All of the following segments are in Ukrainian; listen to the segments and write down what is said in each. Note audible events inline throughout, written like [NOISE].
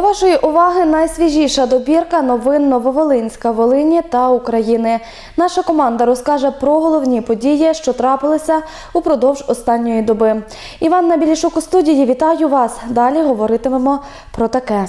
До вашої уваги найсвіжіша добірка новин Нововолинська, Волині та України. Наша команда розкаже про головні події, що трапилися упродовж останньої доби. Іванна Набілішук у студії. Вітаю вас. Далі говоритимемо про таке.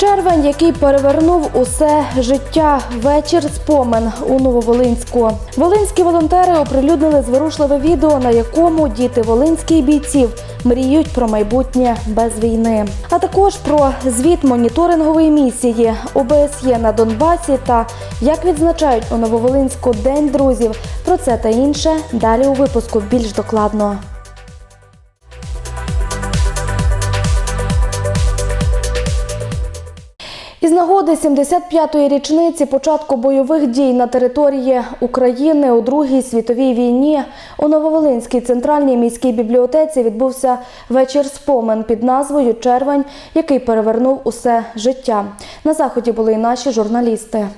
Червень, який перевернув усе життя. Вечір спомин у Нововолинську. Волинські волонтери оприлюднили зворушливе відео, на якому діти волинських бійців мріють про майбутнє без війни. А також про звіт моніторингової місії ОБСЄ на Донбасі та як відзначають у Нововолинську День друзів. Про це та інше далі у випуску більш докладно. Із нагоди 75-ї річниці початку бойових дій на території України у Другій світовій війні у Нововолинській центральній міській бібліотеці відбувся вечір спомин під назвою Червень, який перевернув усе життя. На заході були і наші журналісти.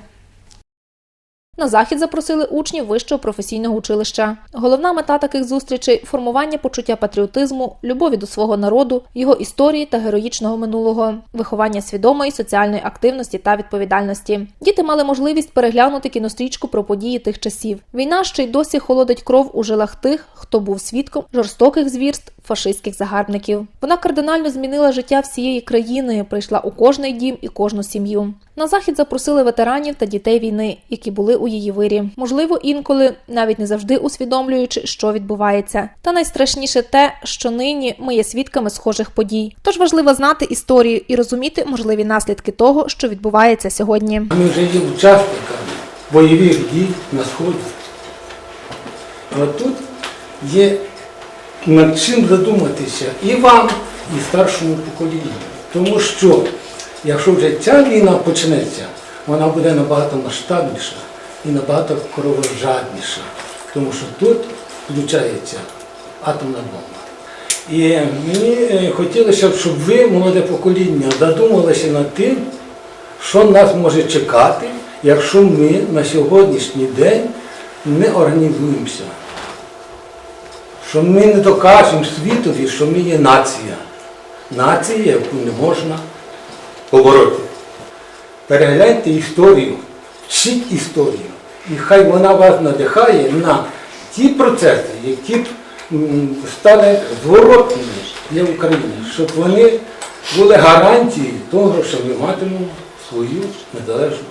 На захід запросили учнів вищого професійного училища. Головна мета таких зустрічей формування почуття патріотизму, любові до свого народу, його історії та героїчного минулого, виховання свідомої соціальної активності та відповідальності. Діти мали можливість переглянути кінострічку про події тих часів. Війна ще й досі холодить кров у жилах тих, хто був свідком жорстоких звірств фашистських загарбників. Вона кардинально змінила життя всієї країни, прийшла у кожний дім і кожну сім'ю. На захід запросили ветеранів та дітей війни, які були у її вирі. Можливо, інколи навіть не завжди усвідомлюючи, що відбувається. Та найстрашніше те, що нині ми є свідками схожих подій. Тож важливо знати історію і розуміти можливі наслідки того, що відбувається сьогодні. Ми вже є учасниками бойових дій на Сході. А тут є над чим задуматися і вам, і старшому поколінню. Тому що, якщо вже ця війна почнеться, вона буде набагато масштабніша і набагато кровожадніша. Тому що тут включається атомна бомба. І мені е, хотілося б, щоб ви, молоде покоління, задумалися над тим, що нас може чекати, якщо ми на сьогоднішній день не організуємося. Що ми не докажемо світові, що ми є нація. Нація, яку не можна побороти. Перегляньте історію, вчіть історію. І хай вона вас надихає на ті процеси, які стали зворотними для України, щоб вони були гарантією того, що ми матимемо свою незалежну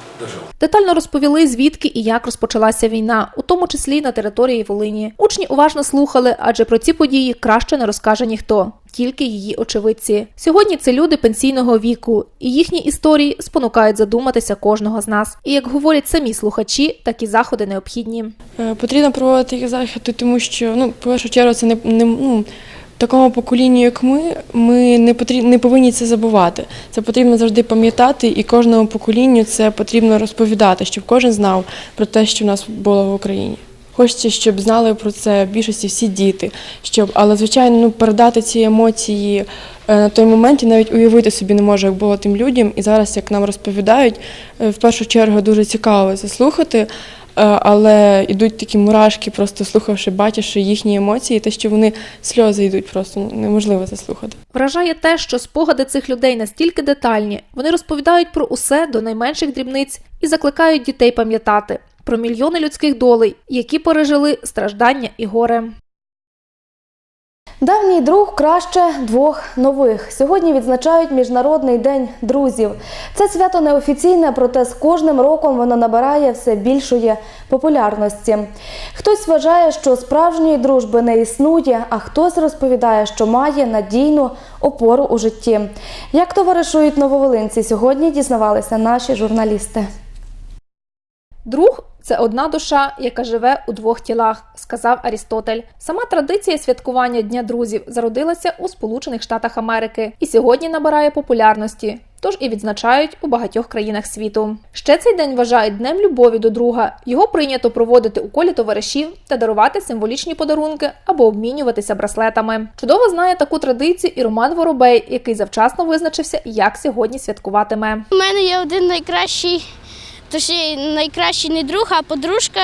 Детально розповіли, звідки і як розпочалася війна, у тому числі на території Волині. Учні уважно слухали, адже про ці події краще не розкаже ніхто. Тільки її очевидці. Сьогодні це люди пенсійного віку, і їхні історії спонукають задуматися кожного з нас. І як говорять самі слухачі, такі заходи необхідні. Е, Потрібно проводити такі заходи, тому що ну, в першу чергу це не, не ну, такому поколінню, як ми, ми не потріб, не повинні це забувати. Це потрібно завжди пам'ятати, і кожному поколінню це потрібно розповідати, щоб кожен знав про те, що в нас було в Україні. Хочеться, щоб знали про це більшості всі діти. Щоб, але звичайно, ну передати ці емоції е, на той момент і навіть уявити собі не можу, як було тим людям. І зараз, як нам розповідають, е, в першу чергу дуже цікаво це слухати. Е, Але йдуть такі мурашки, просто слухавши, бачивши їхні емоції, те, що вони сльози йдуть, просто ну, неможливо це слухати. Вражає те, що спогади цих людей настільки детальні, вони розповідають про усе до найменших дрібниць і закликають дітей пам'ятати про мільйони людських долей, які пережили страждання і горе. Давній друг краще двох нових. Сьогодні відзначають Міжнародний день друзів. Це свято неофіційне, проте з кожним роком воно набирає все більшої популярності. Хтось вважає, що справжньої дружби не існує, а хтось розповідає, що має надійну опору у житті. Як товаришують нововолинці сьогодні, дізнавалися наші журналісти. Друг це одна душа, яка живе у двох тілах, сказав Арістотель. Сама традиція святкування Дня друзів зародилася у Сполучених Штатах Америки і сьогодні набирає популярності. Тож і відзначають у багатьох країнах світу. Ще цей день вважають днем любові до друга. Його прийнято проводити у колі товаришів та дарувати символічні подарунки або обмінюватися браслетами. Чудово знає таку традицію і Роман Воробей, який завчасно визначився, як сьогодні святкуватиме. У мене є один найкращий, точніше, найкращий не друг, а подружка.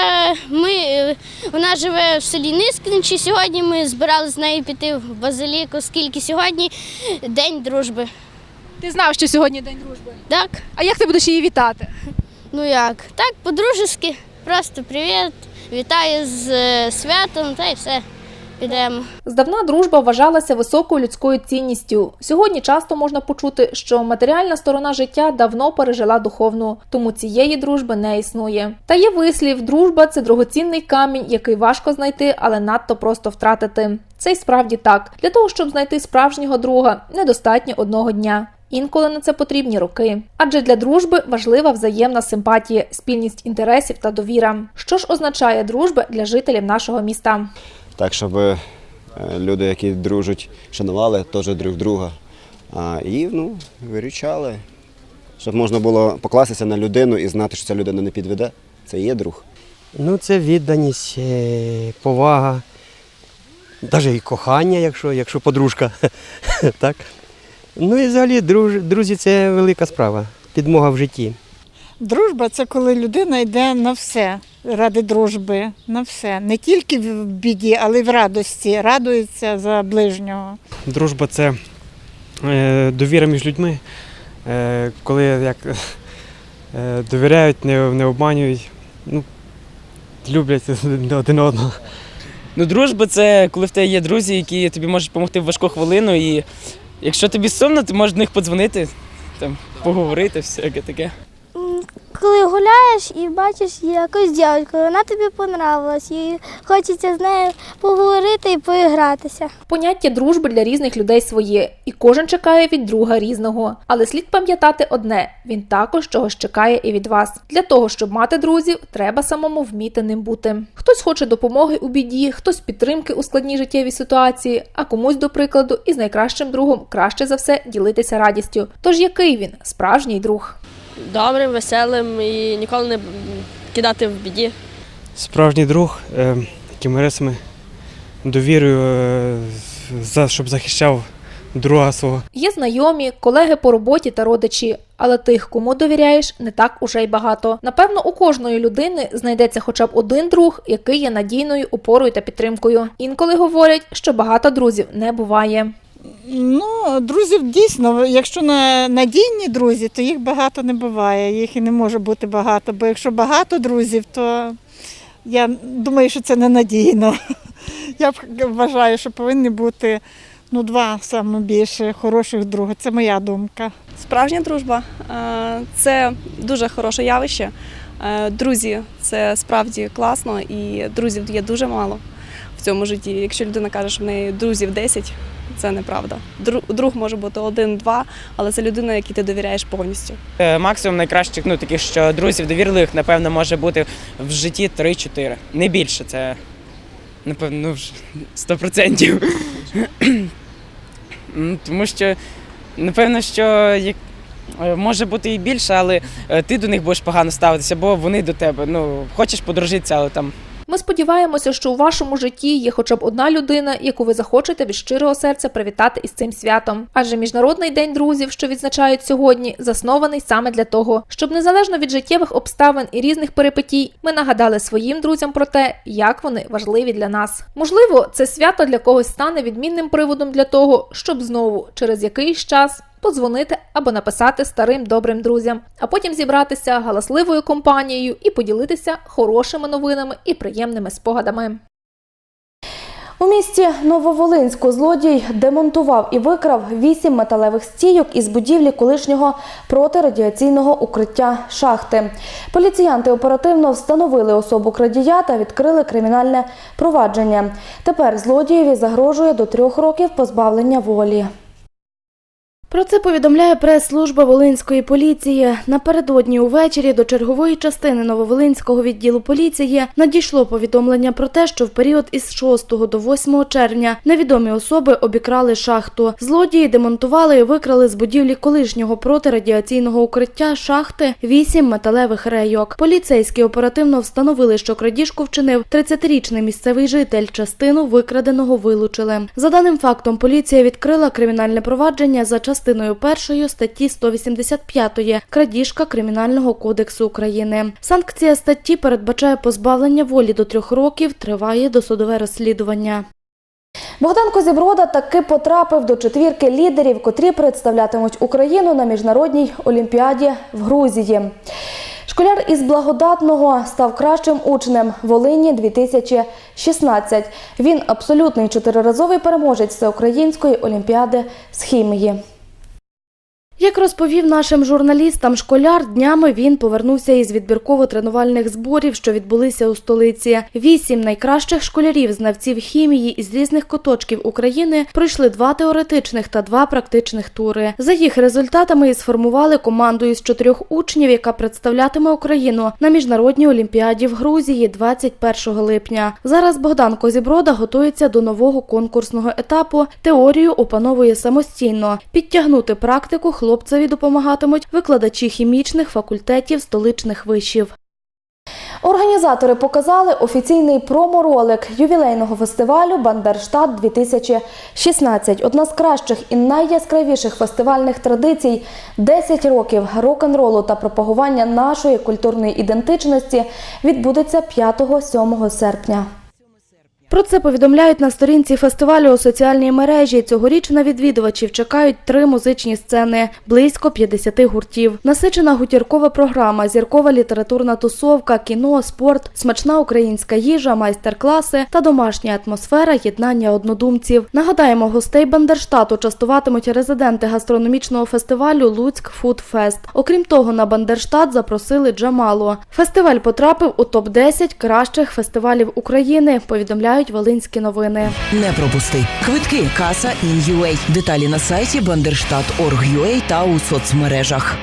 Ми, е, вона живе в селі Нискінчі. Сьогодні ми збиралися з нею піти в базилік, оскільки сьогодні день дружби. Ти знав, що сьогодні день дружби. Так, А як ти будеш її вітати? ну як? Так, по-дружески. Просто привіт, вітаю з е, святом та й все. Підемо. Здавна дружба вважалася високою людською цінністю. Сьогодні часто можна почути, що матеріальна сторона життя давно пережила духовну, тому цієї дружби не існує. Та є вислів: дружба це дорогоцінний камінь, який важко знайти, але надто просто втратити. Це й справді так. Для того, щоб знайти справжнього друга, недостатньо одного дня. Інколи на це потрібні роки. Адже для дружби важлива взаємна симпатія, спільність інтересів та довіра. Що ж означає дружба для жителів нашого міста? Так, щоб е, люди, які дружать, шанували теж друг друга. І ну, виручали. Щоб можна було покластися на людину і знати, що ця людина не підведе. Це є друг. Ну, це відданість, е, повага, навіть і кохання, якщо, якщо подружка. [LAUGHS] так. Ну і взагалі друзі це велика справа, підмога в житті. Дружба це коли людина йде на все ради дружби, на все. Не тільки в біді, але й в радості. Радується за ближнього. Дружба це е, довіра між людьми, е, коли як, е, довіряють, не, не обманюють, ну, люблять [LAUGHS] один одного. Ну, дружба це коли в тебе є друзі, які тобі можуть допомогти в важку хвилину. І якщо тобі сумно, ти можеш до них подзвонити, там, поговорити, всяке таке. Коли гуляєш і бачиш якусь дівчинку, вона тобі понравилась, і хочеться з нею поговорити і поігратися. Поняття дружби для різних людей своє, і кожен чекає від друга різного. Але слід пам'ятати одне: він також чогось чекає і від вас. Для того, щоб мати друзів, треба самому вміти ним бути. Хтось хоче допомоги у біді, хтось підтримки у складній життєвій ситуації, а комусь, до прикладу, із найкращим другом краще за все ділитися радістю. Тож який він справжній друг? Добрим, веселим і ніколи не кидати в біді. Справжній друг, е, якими рисами довірою, е, за, щоб захищав друга свого. Є знайомі, колеги по роботі та родичі, але тих, кому довіряєш, не так уже й багато. Напевно, у кожної людини знайдеться хоча б один друг, який є надійною опорою та підтримкою. Інколи говорять, що багато друзів не буває. Ну, друзів дійсно, якщо на надійні друзі, то їх багато не буває, їх і не може бути багато. Бо якщо багато друзів, то я думаю, що це ненадійно. [LAUGHS] Я вважаю, що повинні бути ну, два саме більше хороших друга. Це моя думка. Справжня дружба е, це дуже хороше явище. Е, Друзі, це справді класно, і друзів є дуже мало в цьому житті. Якщо людина каже, що в неї друзів 10, це неправда. Друг, може бути один-два, але це людина, якій ти довіряєш повністю. Е, Максимум найкращих, ну таких, що друзів довірливих, напевно, може бути в житті 3-4. Не більше, це напевно, ну, вже 100%. Тому що, напевно, що як. е, Може бути і більше, але е, ти до них будеш погано ставитися, бо вони до тебе. Ну, хочеш подружитися, але там Ми сподіваємося, що у вашому житті є хоча б одна людина, яку ви захочете від щирого серця привітати із цим святом. Адже міжнародний день друзів, що відзначають сьогодні, заснований саме для того, щоб незалежно від життєвих обставин і різних перипетій, ми нагадали своїм друзям про те, як вони важливі для нас. Можливо, це свято для когось стане відмінним приводом для того, щоб знову через якийсь час. Подзвонити або написати старим добрим друзям, а потім зібратися галасливою компанією і поділитися хорошими новинами і приємними спогадами. У місті Нововолинську злодій демонтував і викрав вісім металевих стійок із будівлі колишнього протирадіаційного укриття шахти. Поліціянти оперативно встановили особу крадія та відкрили кримінальне провадження. Тепер злодієві загрожує до трьох років позбавлення волі. Про це повідомляє прес-служба Волинської поліції. Напередодні увечері до чергової частини Нововолинського відділу поліції надійшло повідомлення про те, що в період із 6 до 8 червня невідомі особи обікрали шахту. Злодії демонтували і викрали з будівлі колишнього протирадіаційного укриття шахти вісім металевих рейок. Поліцейські оперативно встановили, що крадіжку вчинив 30-річний місцевий житель. Частину викраденого вилучили. За даним фактом, поліція відкрила кримінальне провадження за частиною першої статті 185 крадіжка Кримінального кодексу України. Санкція статті передбачає позбавлення волі до трьох років. Триває досудове розслідування. Богдан Козіброда таки потрапив до четвірки лідерів, котрі представлятимуть Україну на міжнародній олімпіаді в Грузії. Школяр із благодатного став кращим учнем Волині 2016. Він абсолютний чотириразовий переможець всеукраїнської олімпіади з хімії. Як розповів нашим журналістам школяр, днями він повернувся із відбірково-тренувальних зборів, що відбулися у столиці. Вісім найкращих школярів, знавців хімії із різних куточків України пройшли два теоретичних та два практичних тури. За їх результатами і сформували команду із чотирьох учнів, яка представлятиме Україну на міжнародній олімпіаді в Грузії 21 липня. Зараз Богдан Козіброда готується до нового конкурсного етапу. Теорію опановує самостійно. Підтягнути практику хлопцеві допомагатимуть викладачі хімічних факультетів столичних вишів. Організатори показали офіційний проморолик ювілейного фестивалю Бандерштат 2016 Одна з кращих і найяскравіших фестивальних традицій 10 років рок-н-ролу та пропагування нашої культурної ідентичності відбудеться 5-7 серпня. Про це повідомляють на сторінці фестивалю у соціальній мережі. Цьогоріч на відвідувачів чекають три музичні сцени, близько 50 гуртів. Насичена гутіркова програма, зіркова літературна тусовка, кіно, спорт, смачна українська їжа, майстер-класи та домашня атмосфера єднання однодумців. Нагадаємо, гостей Бандерштату частуватимуть резиденти гастрономічного фестивалю Луцьк Фуд Фест. Окрім того, на Бандерштат запросили Джамалу. Фестиваль потрапив у топ 10 кращих фестивалів України. Повідомляють Волинські новини. Не пропусти. Квитки, каса in.ua. Деталі на сайті banderstadt.org.ua та у соцмережах.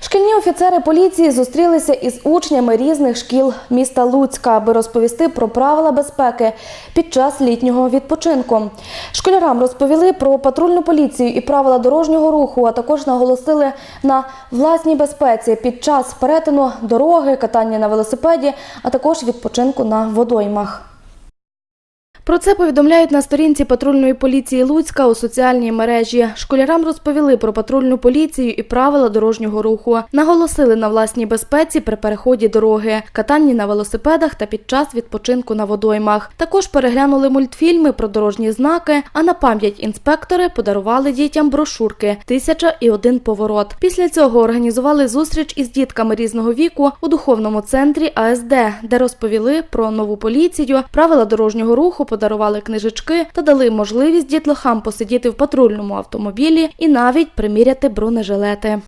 Шкільні офіцери поліції зустрілися із учнями різних шкіл міста Луцька, аби розповісти про правила безпеки під час літнього відпочинку. Школярам розповіли про патрульну поліцію і правила дорожнього руху, а також наголосили на власній безпеці під час перетину дороги, катання на велосипеді, а також відпочинку на водоймах. Про це повідомляють на сторінці патрульної поліції Луцька у соціальній мережі. Школярам розповіли про патрульну поліцію і правила дорожнього руху. Наголосили на власній безпеці при переході дороги, катанні на велосипедах та під час відпочинку на водоймах. Також переглянули мультфільми про дорожні знаки. А на пам'ять інспектори подарували дітям брошурки Тисяча і один поворот. Після цього організували зустріч із дітками різного віку у духовному центрі АСД, де розповіли про нову поліцію, правила дорожнього руху, подарували книжечки та дали можливість дітлахам посидіти в патрульному автомобілі і навіть приміряти бронежилети.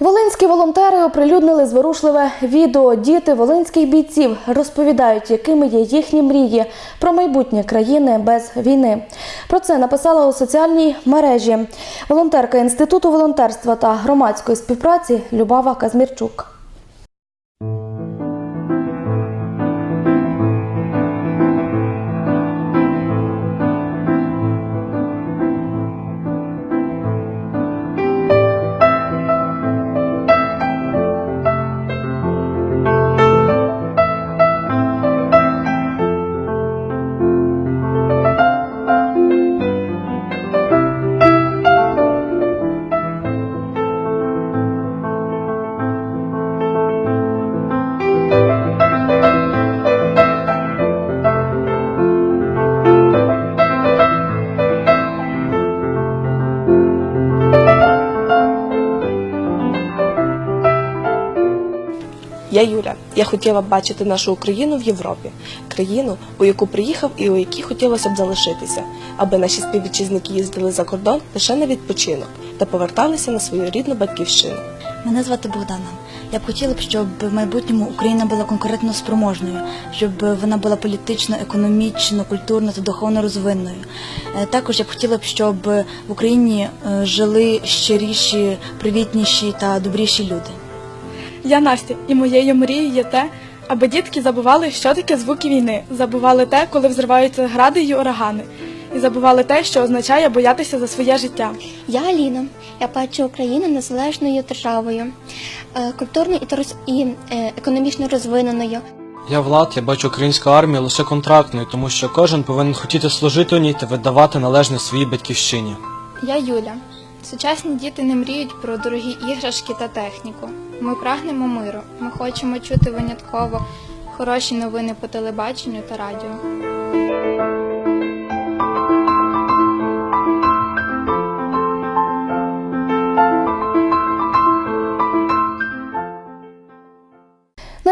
Волинські волонтери оприлюднили зворушливе відео. Діти волинських бійців розповідають, якими є їхні мрії про майбутнє країни без війни. Про це написала у соціальній мережі волонтерка Інституту волонтерства та громадської співпраці Любава Казмірчук. Я хотіла б бачити нашу Україну в Європі, країну, у яку приїхав і у якій хотілося б залишитися, аби наші співвітчизники їздили за кордон лише на відпочинок та поверталися на свою рідну батьківщину. Мене звати Богдана. Я б хотіла б, щоб в майбутньому Україна була конкурентно спроможною, щоб вона була політично, економічно, культурно та духовно розвинною. Е, Також я б хотіла б, щоб в Україні е, жили щиріші, привітніші та добріші люди. Я Настя, і моєю мрією є те, аби дітки забували, що таке звуки війни, забували те, коли взриваються гради й урагани, і забували те, що означає боятися за своє життя. Я Аліна. Я бачу Україну незалежною державою, е, культурно і торос- і е, економічно розвиненою. Я Влад, я бачу українську армію лише контрактною, тому що кожен повинен хотіти служити у ній та видавати належне своїй батьківщині. Я Юля. Сучасні діти не мріють про дорогі іграшки та техніку. Ми прагнемо миру. Ми хочемо чути винятково хороші новини по телебаченню та радіо.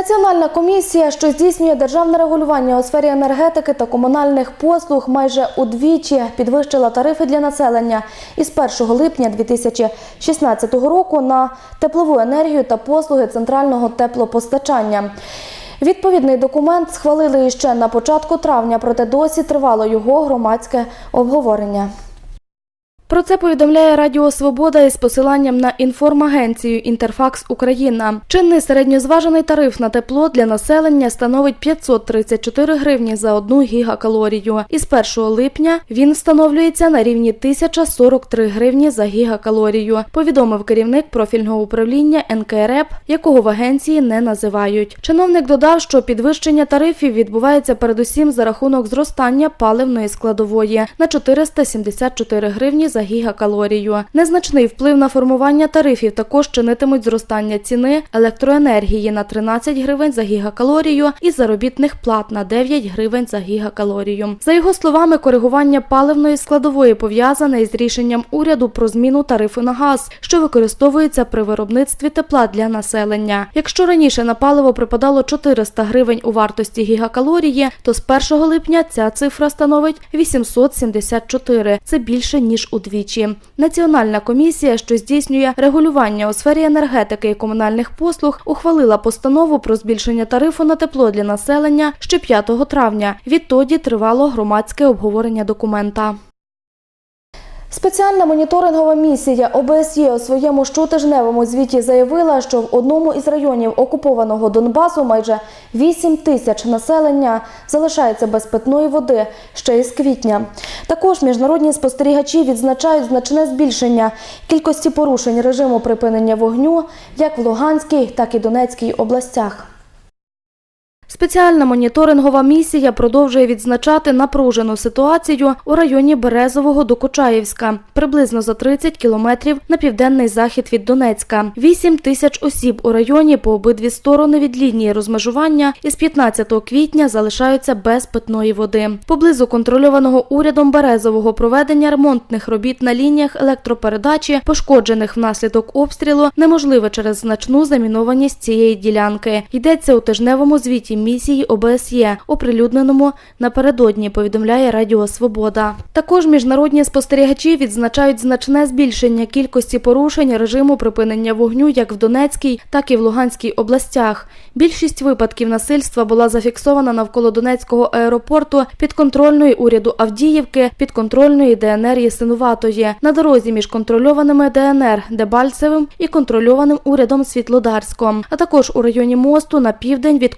Національна комісія, що здійснює державне регулювання у сфері енергетики та комунальних послуг, майже удвічі підвищила тарифи для населення із 1 липня 2016 року на теплову енергію та послуги центрального теплопостачання. Відповідний документ схвалили іще на початку травня, проте досі тривало його громадське обговорення. Про це повідомляє Радіо Свобода із посиланням на інформагенцію Інтерфакс Україна. Чинний середньозважений тариф на тепло для населення становить 534 гривні за одну гігакалорію. Із 1 липня він встановлюється на рівні 1043 гривні за гігакалорію. Повідомив керівник профільного управління НКРЕП, якого в агенції не називають. Чиновник додав, що підвищення тарифів відбувається передусім за рахунок зростання паливної складової на 474 гривні за гігакалорію. Незначний вплив на формування тарифів також чинитимуть зростання ціни електроенергії на 13 гривень за гігакалорію і заробітних плат на 9 гривень за гігакалорію. За його словами, коригування паливної складової пов'язане із рішенням уряду про зміну тарифу на газ, що використовується при виробництві тепла для населення. Якщо раніше на паливо припадало 400 гривень у вартості гігакалорії, то з 1 липня ця цифра становить 874. Це більше ніж удвічі. Національна комісія, що здійснює регулювання у сфері енергетики і комунальних послуг, ухвалила постанову про збільшення тарифу на тепло для населення ще 5 травня. Відтоді тривало громадське обговорення документа. Спеціальна моніторингова місія ОБСЄ у своєму щотижневому звіті заявила, що в одному із районів окупованого Донбасу майже 8 тисяч населення залишається без питної води ще із квітня. Також міжнародні спостерігачі відзначають значне збільшення кількості порушень режиму припинення вогню як в Луганській, так і Донецькій областях. Спеціальна моніторингова місія продовжує відзначати напружену ситуацію у районі Березового до Кочаївська, приблизно за 30 кілометрів на південний захід від Донецька. 8 тисяч осіб у районі по обидві сторони від лінії розмежування із 15 квітня залишаються без питної води. Поблизу контрольованого урядом Березового проведення ремонтних робіт на лініях електропередачі, пошкоджених внаслідок обстрілу, неможливе через значну замінованість цієї ділянки. Йдеться у тижневому звіті місії ОБСЄ, оприлюдненому напередодні, повідомляє Радіо Свобода. Також міжнародні спостерігачі відзначають значне збільшення кількості порушень режиму припинення вогню як в Донецькій, так і в Луганській областях. Більшість випадків насильства була зафіксована навколо Донецького аеропорту, підконтрольної уряду Авдіївки, підконтрольної ДНР Єсинуватої, на дорозі між контрольованими ДНР Дебальцевим і контрольованим урядом Світлодарськом, а також у районі мосту на південь від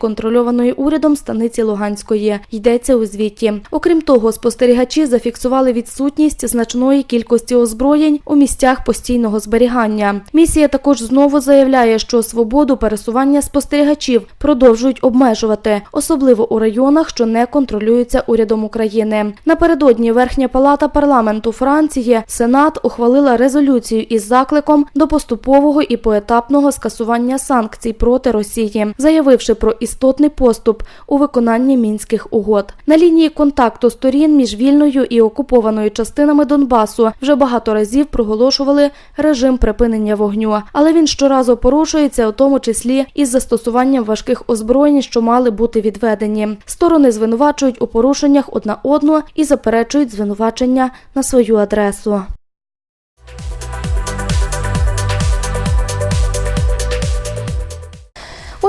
контрольованої урядом станиці Луганської. Йдеться у звіті. Окрім того, спостерігачі зафіксували відсутність значної кількості озброєнь у місцях постійного зберігання. Місія також знову заявляє, що свободу пересування спостерігачів продовжують обмежувати, особливо у районах, що не контролюються урядом України. Напередодні Верхня палата парламенту Франції Сенат ухвалила резолюцію із закликом до поступового і поетапного скасування санкцій проти Росії, заявивши про істотний поступ у виконанні мінських угод. На лінії контакту сторін між вільною і окупованою частинами Донбасу вже багато разів проголошували режим припинення вогню, але він щоразу порушується, у тому числі із застосуванням важких озброєнь, що мали бути відведені. Сторони звинувачують у порушеннях одна одну і заперечують звинувачення на свою адресу.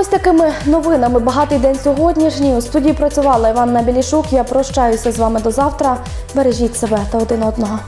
Ось такими новинами багатий день сьогоднішній. У студії працювала Іванна Білішук. Я прощаюся з вами до завтра. Бережіть себе та один одного.